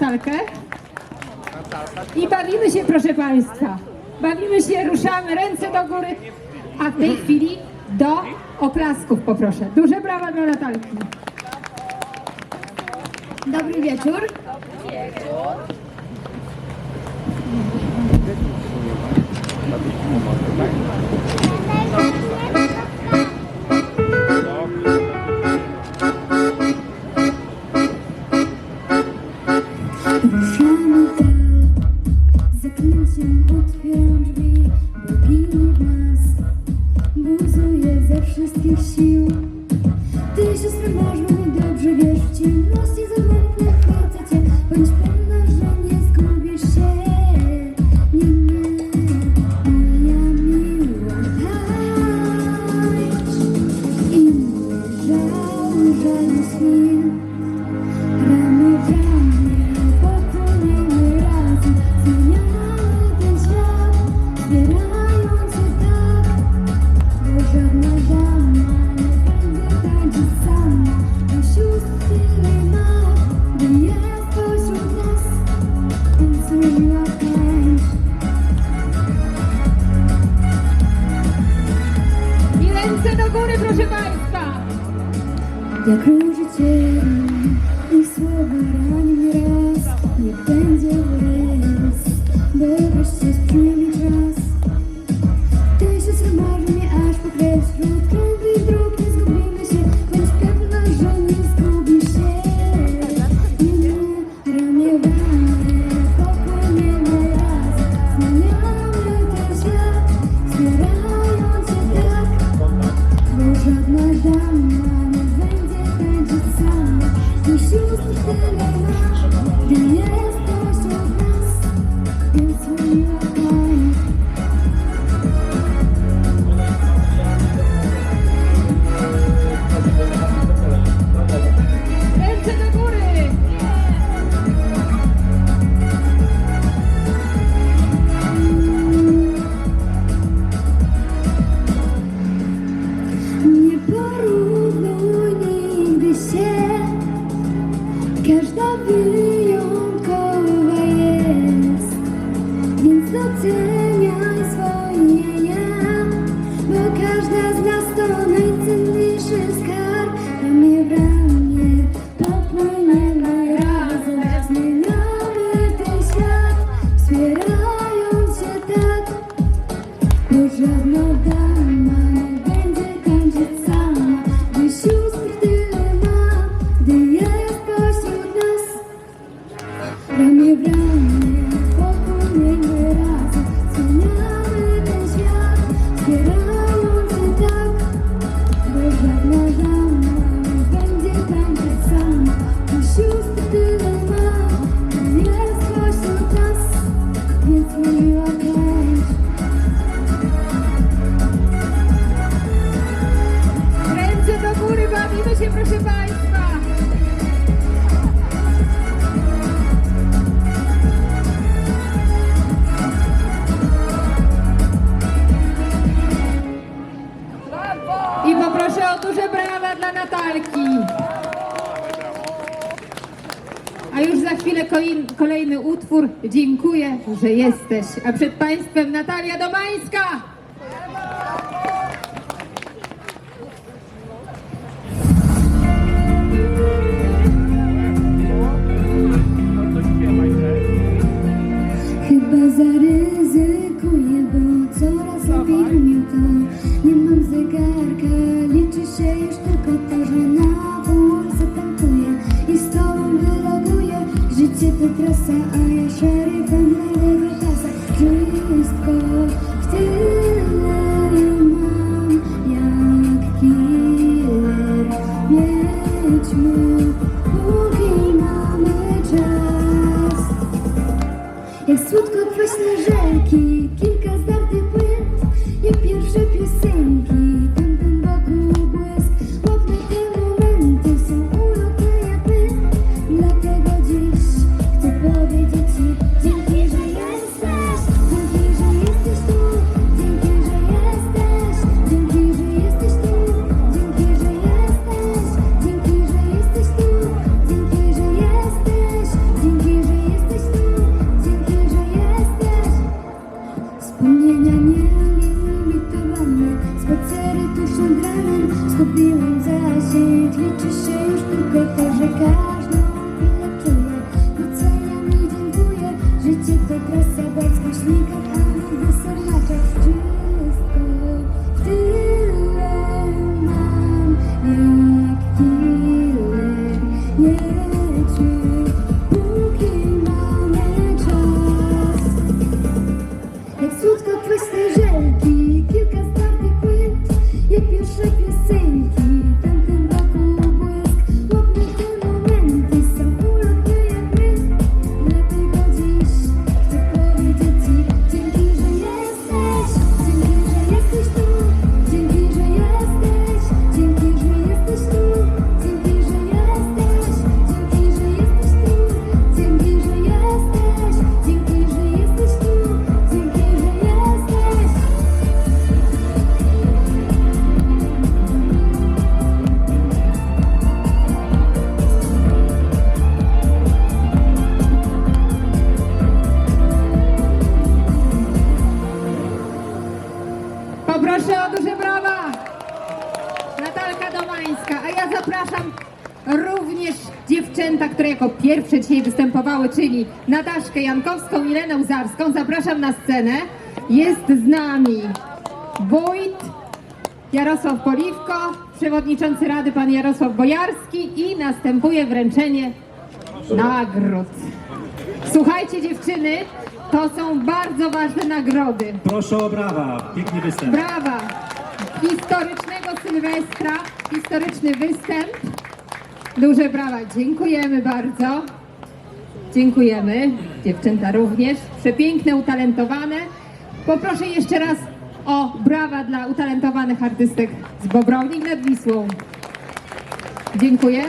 Talkę. I bawimy się, proszę Państwa. Bawimy się, ruszamy, ręce do góry. A w tej chwili do oklasków poproszę. Duże brawa dla Natalki. Dobry wieczór. Ruszamy tak, zaklęciem drzwi, bo pilnik nas buzuje ze wszystkich sił. Ty, siostro, masz mnie dobrze, wiesz, w ciemności zamętnych chwycę cię, bądź pewna, że nie zgubisz się. Nie, nie, moja miła, tańcz i nie żałuj żadnych chwil. Jak róży cień i słowo rani mnie raz Niech będzie łez, bo wreszcie sprzyja mi czas. Ty się marzy mnie aż po kres Wśród kręgłych dróg nie zgubimy się Bądź pewna, że nie zgubisz się. Nie, nie, ramię w ramię popłyniemy razem Zmieniamy ten świat, zbierając się tak bo żadna dama proszę Państwa. I poproszę o duże brawa dla Natalki. A już za chwilę kolejny utwór. Dziękuję, że jesteś. A przed Państwem Natalia Domańska. Wszystko w tyle mam Jak killer. Wiedźmy, póki mamy czas. Jak słodko kwaśne rzeki, kilka zdartych Poproszę o duże brawa. Natalka Domańska, a ja zapraszam również dziewczęta, które jako pierwsze dzisiaj występowały, czyli Nataszkę Jankowską i Lenę Zarską. Zapraszam na scenę. Jest z nami wójt Jarosław Poliwko, przewodniczący Rady pan Jarosław Bojarski i następuje wręczenie nagród. Słuchajcie dziewczyny, to są bardzo ważne nagrody. Proszę o brawa, piękny występ. Brawa! Historycznego Sylwestra, historyczny występ. Duże brawa, dziękujemy bardzo. Dziękujemy, dziewczęta również. Przepiękne, utalentowane. Poproszę jeszcze raz o brawa dla utalentowanych artystek z Bobrownik nad Wisłą. Dziękuję.